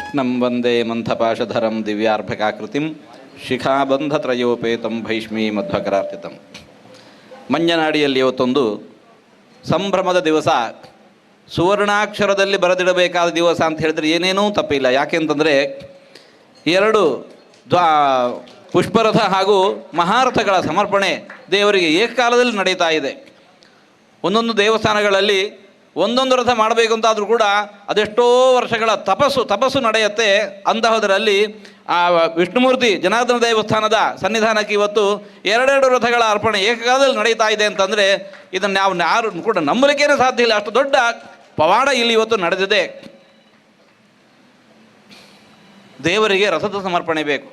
ಕೃಷ್ಣಂ ವಂದೇ ಮಂಥಪಾಶಧರಂ ದಿವ್ಯಾರ್ಭಕಾಕೃತಿಂ ಶಿಖಾಬಂಧತ್ರಯೋಪೇತಂ ಭೈಷ್ಮೀ ಮಧ್ವಕರಾರ್ಚಿತಂ ಮಂಜನಾಡಿಯಲ್ಲಿ ಇವತ್ತೊಂದು ಸಂಭ್ರಮದ ದಿವಸ. ಸುವರ್ಣಾಕ್ಷರದಲ್ಲಿ ಬರೆದಿಡಬೇಕಾದ ದಿವಸ ಅಂತ ಹೇಳಿದ್ರೆ ಏನೇನೂ ತಪ್ಪಿಲ್ಲ. ಯಾಕೆಂತಂದರೆ ಎರಡು ದ್ವಾ ಪುಷ್ಪರಥ ಹಾಗೂ ಮಹಾರಥಗಳ ಸಮರ್ಪಣೆ ದೇವರಿಗೆ ಏಕಕಾಲದಲ್ಲಿ ನಡೀತಾ ಇದೆ. ಒಂದೊಂದು ದೇವಸ್ಥಾನಗಳಲ್ಲಿ ಒಂದೊಂದು ರಥ ಮಾಡಬೇಕು ಅಂತಾದರೂ ಕೂಡ ಅದೆಷ್ಟೋ ವರ್ಷಗಳ ತಪಸ್ಸು ತಪಸ್ಸು ನಡೆಯುತ್ತೆ. ಅಂತಹದರಲ್ಲಿ ಆ ವಿಷ್ಣುಮೂರ್ತಿ ಜನಾರ್ದನ ದೇವಸ್ಥಾನದ ಸನ್ನಿಧಾನಕ್ಕೆ ಇವತ್ತು ಎರಡೆರಡು ರಥಗಳ ಅರ್ಪಣೆ ಏಕಕಾಲದಲ್ಲಿ ನಡೀತಾ ಇದೆ ಅಂತಂದರೆ ಇದನ್ನು ನಾವು ಯಾರು ಕೂಡ ನಂಬಲಿಕ್ಕೇನೆ ಸಾಧ್ಯ ಇಲ್ಲ. ಅಷ್ಟು ದೊಡ್ಡ ಪವಾಡ ಇಲ್ಲಿ ಇವತ್ತು ನಡೆದಿದೆ. ದೇವರಿಗೆ ರಥದ ಸಮರ್ಪಣೆ ಬೇಕು.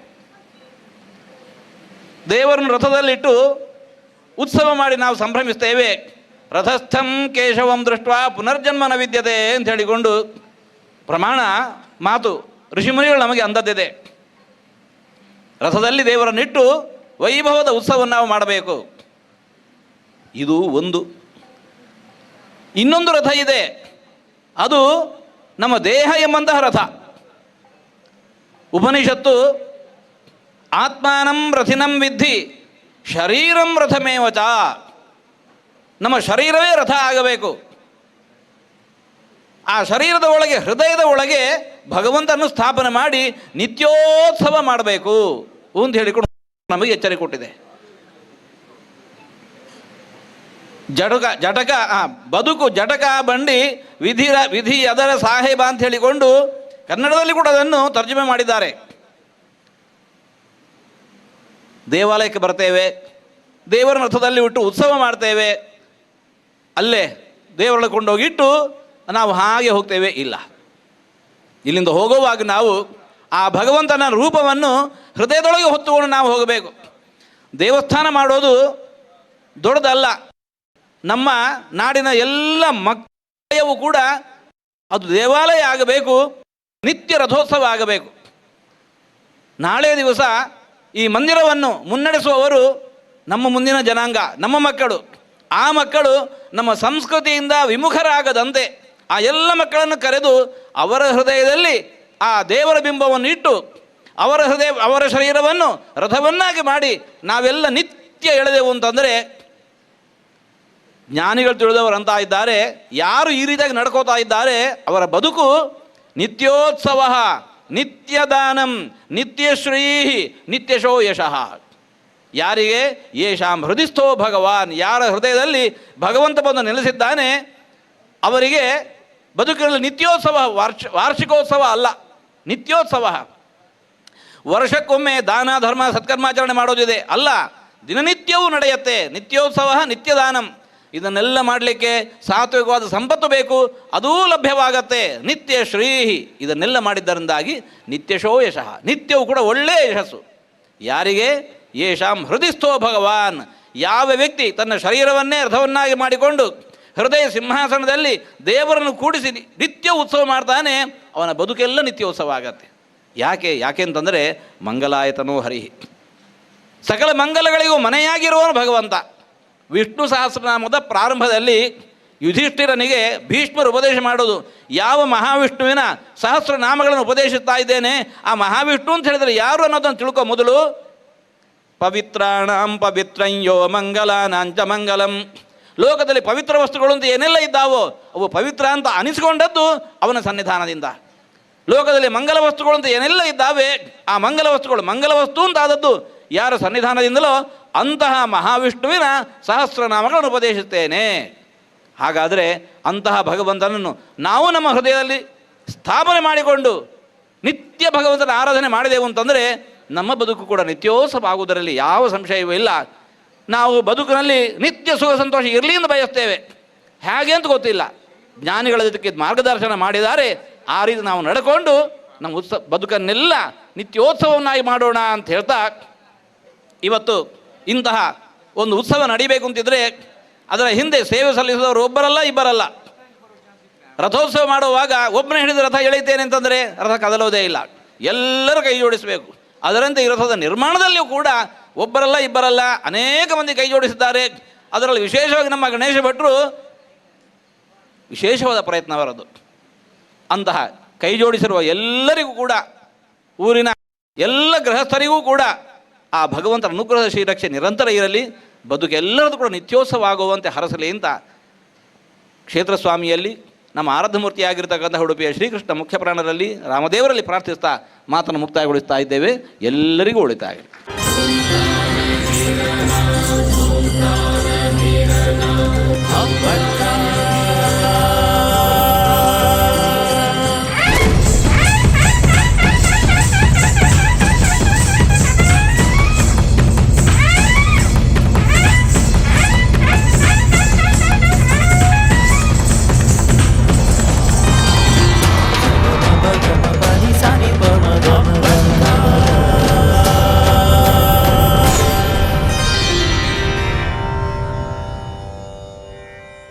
ದೇವರನ್ನು ರಥದಲ್ಲಿಟ್ಟು ಉತ್ಸವ ಮಾಡಿ ನಾವು ಸಂಭ್ರಮಿಸ್ತೇವೆ. ರಥಸ್ಥಂ ಕೇಶವಂ ದೃಷ್ಟ ಪುನರ್ಜನ್ಮನ ವಿದ್ಯತೆ ಅಂತ ಹೇಳಿಕೊಂಡು ಪ್ರಮಾಣ, ಮಾತು ಋಷಿಮುನಿಗಳು ನಮಗೆ ಅಂದದ್ದಿದೆ. ರಥದಲ್ಲಿ ದೇವರನ್ನಿಟ್ಟು ವೈಭವದ ಉತ್ಸವವನ್ನು ನಾವು ಮಾಡಬೇಕು. ಇದು ಒಂದು. ಇನ್ನೊಂದು ರಥ ಇದೆ. ಅದು ನಮ್ಮ ದೇಹ ಎಂಬಂತಹ ರಥ. ಉಪನಿಷತ್ತು, ಆತ್ಮಾನಂ ರಥಿನಂ ವಿದ್ಧಿ, ಶರೀರಂ ರಥಮೇವಚ. ನಮ್ಮ ಶರೀರವೇ ರಥ ಆಗಬೇಕು. ಆ ಶರೀರದ ಒಳಗೆ, ಹೃದಯದ ಒಳಗೆ ಭಗವಂತನನ್ನು ಸ್ಥಾಪನೆ ಮಾಡಿ ನಿತ್ಯೋತ್ಸವ ಮಾಡಬೇಕು ಅಂತ ಹೇಳಿಕೊಂಡು ನಮಗೆ ಎಚ್ಚರಿಕೆ ಕೊಟ್ಟಿದೆ. ಜಟಕ ಜಟಕ ಬದುಕು, ಜಟಕ, ಬಂಡಿ, ವಿಧಿ ವಿಧಿ, ಅದರ ಸಾಹೇಬ ಅಂತ ಹೇಳಿಕೊಂಡು ಕನ್ನಡದಲ್ಲಿ ಕೂಡ ಅದನ್ನು ತರ್ಜುಮೆ ಮಾಡಿದ್ದಾರೆ. ದೇವಾಲಯಕ್ಕೆ ಬರ್ತೇವೆ ದೇವರ ರಥದಲ್ಲಿ ಬಿಟ್ಟು ಉತ್ಸವ ಮಾಡ್ತೇವೆ. ಅಲ್ಲೇ ದೇವರೊಳಗೆ ಕೊಂಡೋಗಿಟ್ಟು ನಾವು ಹಾಗೆ ಹೋಗ್ತೇವೆ ಇಲ್ಲ. ಇಲ್ಲಿಂದ ಹೋಗುವಾಗ ನಾವು ಆ ಭಗವಂತನ ರೂಪವನ್ನು ಹೃದಯದೊಳಗೆ ಹೊತ್ತುಕೊಂಡು ನಾವು ಹೋಗಬೇಕು. ದೇವಸ್ಥಾನ ಮಾಡೋದು ದೊಡ್ಡದಲ್ಲ. ನಮ್ಮ ನಾಡಿನ ಎಲ್ಲ ಮಕ್ಕಳವು ಕೂಡ ಅದು ದೇವಾಲಯ ಆಗಬೇಕು, ನಿತ್ಯ ರಥೋತ್ಸವ ಆಗಬೇಕು. ನಾಳೆ ದಿವಸ ಈ ಮಂದಿರವನ್ನು ಮುನ್ನಡೆಸುವವರು ನಮ್ಮ ಮುಂದಿನ ಜನಾಂಗ, ನಮ್ಮ ಮಕ್ಕಳು. ಆ ಮಕ್ಕಳು ನಮ್ಮ ಸಂಸ್ಕೃತಿಯಿಂದ ವಿಮುಖರಾಗದಂತೆ ಆ ಎಲ್ಲ ಮಕ್ಕಳನ್ನು ಕರೆದು ಅವರ ಹೃದಯದಲ್ಲಿ ಆ ದೇವರ ಬಿಂಬವನ್ನು ಇಟ್ಟು ಅವರ ಹೃದಯ, ಅವರ ಶರೀರವನ್ನು ರಥವನ್ನಾಗಿ ಮಾಡಿ ನಾವೆಲ್ಲ ನಿತ್ಯ ಎಳೆದೆವು ಅಂತಂದರೆ ಜ್ಞಾನಿಗಳು ತಿಳಿದವರು ಅಂತ ಇದ್ದಾರೆ, ಯಾರು ಈ ರೀತಿಯಾಗಿ ನಡ್ಕೋತಾ ಇದ್ದಾರೆ, ಅವರ ಬದುಕು ನಿತ್ಯೋತ್ಸವ, ನಿತ್ಯದಾನಂ ನಿತ್ಯಶ್ರೀ ನಿತ್ಯಶೋ ಯಶಃ ಯಾರಿಗೆ? ಯೇಷಾಂ ಹೃದಯಸ್ಥೋ ಭಗವಾನ್. ಯಾರ ಹೃದಯದಲ್ಲಿ ಭಗವಂತ ಬಂದು ನೆಲೆಸಿದ್ದಾನೆ? ಅವರಿಗೆ ಬದುಕಿನಲ್ಲಿ ನಿತ್ಯೋತ್ಸವ, ವಾರ್ಷ, ವಾರ್ಷಿಕೋತ್ಸವ ಅಲ್ಲ, ನಿತ್ಯೋತ್ಸವ. ವರ್ಷಕ್ಕೊಮ್ಮೆ ದಾನ, ಧರ್ಮ, ಸತ್ಕರ್ಮಾಚರಣೆ ಮಾಡೋದಿದೆ. ಅಲ್ಲ, ದಿನನಿತ್ಯವೂ ನಡೆಯುತ್ತೆ. ನಿತ್ಯೋತ್ಸವ, ನಿತ್ಯದಾನಂ. ಇದನ್ನೆಲ್ಲ ಮಾಡಲಿಕ್ಕೆ ಸಾತ್ವಿಕವಾದ ಸಂಪತ್ತು ಬೇಕು. ಅದೂ ಲಭ್ಯವಾಗತ್ತೆ. ನಿತ್ಯ ಶ್ರೀಹಿ. ಇದನ್ನೆಲ್ಲ ಮಾಡಿದ್ದರಿಂದಾಗಿ ನಿತ್ಯಶೋ ಯಶಃ ನಿತ್ಯವೂ ಕೂಡ ಒಳ್ಳೆಯ ಯಶಸ್ಸು. ಯಾರಿಗೆ? ಯೇಷಾಂ ಹೃದಯಸ್ಥೋ ಭಗವಾನ್. ಯಾವ ವ್ಯಕ್ತಿ ತನ್ನ ಶರೀರವನ್ನೇ ರಥವನ್ನಾಗಿ ಮಾಡಿಕೊಂಡು ಹೃದಯ ಸಿಂಹಾಸನದಲ್ಲಿ ದೇವರನ್ನು ಕೂಡಿಸಿ ನಿತ್ಯ ಉತ್ಸವ ಮಾಡ್ತಾನೆ, ಅವನ ಬದುಕೆಲ್ಲ ನಿತ್ಯೋತ್ಸವ ಆಗತ್ತೆ. ಯಾಕೆ ಯಾಕೆ ಅಂತಂದರೆ ಮಂಗಲಾಯತನೋ ಹರಿಹಿ. ಸಕಲ ಮಂಗಲಗಳಿಗೂ ಮನೆಯಾಗಿರುವನು ಭಗವಂತ. ವಿಷ್ಣು ಸಹಸ್ರನಾಮದ ಪ್ರಾರಂಭದಲ್ಲಿ ಯುಧಿಷ್ಠಿರನಿಗೆ ಭೀಷ್ಮರು ಉಪದೇಶ ಮಾಡೋದು. ಯಾವ ಮಹಾವಿಷ್ಣುವಿನ ಸಹಸ್ರನಾಮಗಳನ್ನು ಉಪದೇಶಿಸ್ತಾ ಇದ್ದೇನೆ, ಆ ಮಹಾವಿಷ್ಣು ಅಂತ ಹೇಳಿದರೆ ಯಾರು ಅನ್ನೋದನ್ನು ತಿಳ್ಕೊ ಮೊದಲು. ಪವಿತ್ರಾಣಾಂ ಪವಿತ್ರಂಯೋ ಮಂಗಲಾನಾಂಚ ಮಂಗಲಂ. ಲೋಕದಲ್ಲಿ ಪವಿತ್ರ ವಸ್ತುಗಳು ಅಂತ ಏನೆಲ್ಲ ಇದ್ದಾವೋ ಅವು ಪವಿತ್ರ ಅಂತ ಅನಿಸಿಕೊಂಡದ್ದು ಅವನ ಸನ್ನಿಧಾನದಿಂದ. ಲೋಕದಲ್ಲಿ ಮಂಗಲ ವಸ್ತುಗಳು ಅಂತ ಏನೆಲ್ಲ ಇದ್ದಾವೆ ಆ ಮಂಗಲ ವಸ್ತುಗಳು ಮಂಗಲ ವಸ್ತು ಅಂತಾದದ್ದು ಯಾರ ಸನ್ನಿಧಾನದಿಂದಲೋ ಅಂತಹ ಮಹಾವಿಷ್ಣುವಿನ ಸಹಸ್ರನಾಮಗಳನ್ನು ಉಪದೇಶಿಸುತ್ತೇನೆ. ಹಾಗಾದರೆ ಅಂತಹ ಭಗವಂತನನ್ನು ನಾವು ನಮ್ಮ ಹೃದಯದಲ್ಲಿ ಸ್ಥಾಪನೆ ಮಾಡಿಕೊಂಡು ನಿತ್ಯ ಭಗವಂತನ ಆರಾಧನೆ ಮಾಡಿದೆವು ಅಂತಂದರೆ ನಮ್ಮ ಬದುಕು ಕೂಡ ನಿತ್ಯೋತ್ಸವ ಆಗುವುದರಲ್ಲಿ ಯಾವ ಸಂಶಯವೂ ಇಲ್ಲ. ನಾವು ಬದುಕಿನಲ್ಲಿ ನಿತ್ಯ ಸುಖ ಸಂತೋಷ ಇರಲಿ ಎಂದು ಬಯಸ್ತೇವೆ. ಹೇಗೆ ಅಂತ ಗೊತ್ತಿಲ್ಲ. ಜ್ಞಾನಿಗಳ ಇದಕ್ಕೆ ಮಾರ್ಗದರ್ಶನ ಮಾಡಿದ್ದಾರೆ. ಆ ರೀತಿ ನಾವು ನಡ್ಕೊಂಡು ನಮ್ಮ ಉತ್ಸವ ಬದುಕನ್ನೆಲ್ಲ ನಿತ್ಯೋತ್ಸವವನ್ನಾಗಿ ಮಾಡೋಣ ಅಂತ ಹೇಳ್ತಾ ಇವತ್ತು ಇಂತಹ ಒಂದು ಉತ್ಸವ ನಡಿಬೇಕು ಅಂತಿದ್ರೆ ಅದರ ಹಿಂದೆ ಸೇವೆ ಸಲ್ಲಿಸಿದವರು ಒಬ್ಬರಲ್ಲ, ಇಬ್ಬರಲ್ಲ. ರಥೋತ್ಸವ ಮಾಡುವಾಗ ಒಬ್ಬನೇ ಹಿಡಿದು ರಥ ಎಳೆಯುತ್ತೇನೆ ಅಂತಂದರೆ ರಥ ಕದಲೋದೇ ಇಲ್ಲ. ಎಲ್ಲರೂ ಕೈ ಜೋಡಿಸಬೇಕು. ಅದರಂತೆ ಇರೋದ ನಿರ್ಮಾಣದಲ್ಲಿಯೂ ಕೂಡ ಒಬ್ಬರಲ್ಲ, ಇಬ್ಬರಲ್ಲ ಅನೇಕ ಮಂದಿ ಕೈ ಜೋಡಿಸಿದ್ದಾರೆ. ಅದರಲ್ಲಿ ವಿಶೇಷವಾಗಿ ನಮ್ಮ ಗಣೇಶ ಭಟ್ರು ವಿಶೇಷವಾದ ಪ್ರಯತ್ನ ಅವರದ್ದು ಅಂತಹ ಕೈ ಜೋಡಿಸಿರುವ ಎಲ್ಲರಿಗೂ ಕೂಡ, ಊರಿನ ಎಲ್ಲ ಗೃಹಸ್ಥರಿಗೂ ಕೂಡ ಆ ಭಗವಂತನ ಅನುಗ್ರಹ ಶ್ರೀರಕ್ಷೆ ನಿರಂತರ ಇರಲಿ. ಬದುಕೆಲ್ಲರದು ಕೂಡ ನಿತ್ಯೋತ್ಸವ ಆಗುವಂತೆ ಹರಸಲಿ ಅಂತ ಕ್ಷೇತ್ರ ಸ್ವಾಮಿಯಲ್ಲಿ ನಮ್ಮ ಆರಾಧ್ಯ ಮೂರ್ತಿಯಾಗಿರ್ತಕ್ಕಂಥ ಉಡುಪಿಯ ಶ್ರೀಕೃಷ್ಣ ಮುಖ್ಯ ಪ್ರಾಣರಲ್ಲಿ ರಾಮದೇವರಲ್ಲಿ ಪ್ರಾರ್ಥಿಸ್ತಾ ಮಾತನ್ನು ಮುಕ್ತಾಯಗೊಳಿಸ್ತಾ ಇದ್ದೇವೆ. ಎಲ್ಲರಿಗೂ ಒಳಿತಾಗಲಿ.